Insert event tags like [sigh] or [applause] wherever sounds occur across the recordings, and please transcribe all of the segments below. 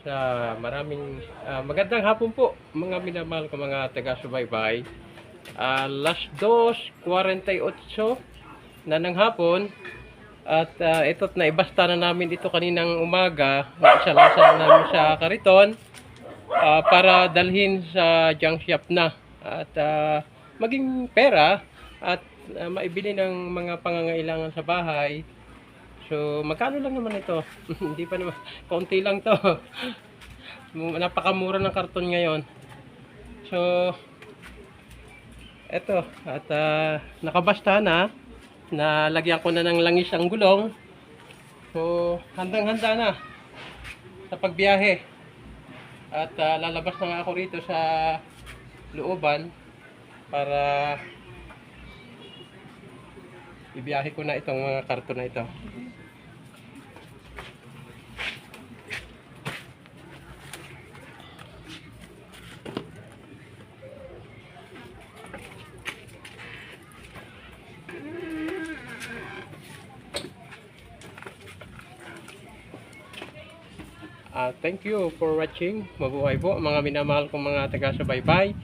sa maraming ah, magandang hapon po mga minamahal ko mga taga-subaybay. Ah, last 2.48 na ng hapon. At ah, ito't naibasta na namin ito kaninang umaga na isa na namin sa kariton ah, para dalhin sa junk shop na. At ah, maging pera at ah, maibili ng mga pangangailangan sa bahay So, magkano lang naman ito? [laughs] Hindi pa naman, konti lang to. [laughs] Napakamura ng karton ngayon. So, eto, at ah, nakabasta na. Nalagyan ko na ng langis ang gulong. So, handang-handa na sa pagbiyahe. At ah, lalabas na nga ako rito sa looban para ibiyahe ko na itong mga karton na ito. Ah, thank you for watching. Mabuhay po mga minamahal kong mga taga-subaybay.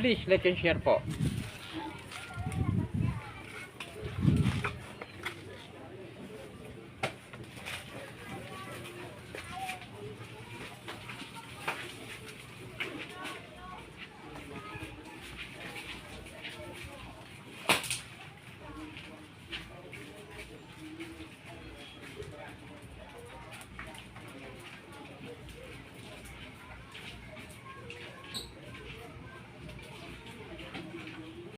Please like and share po.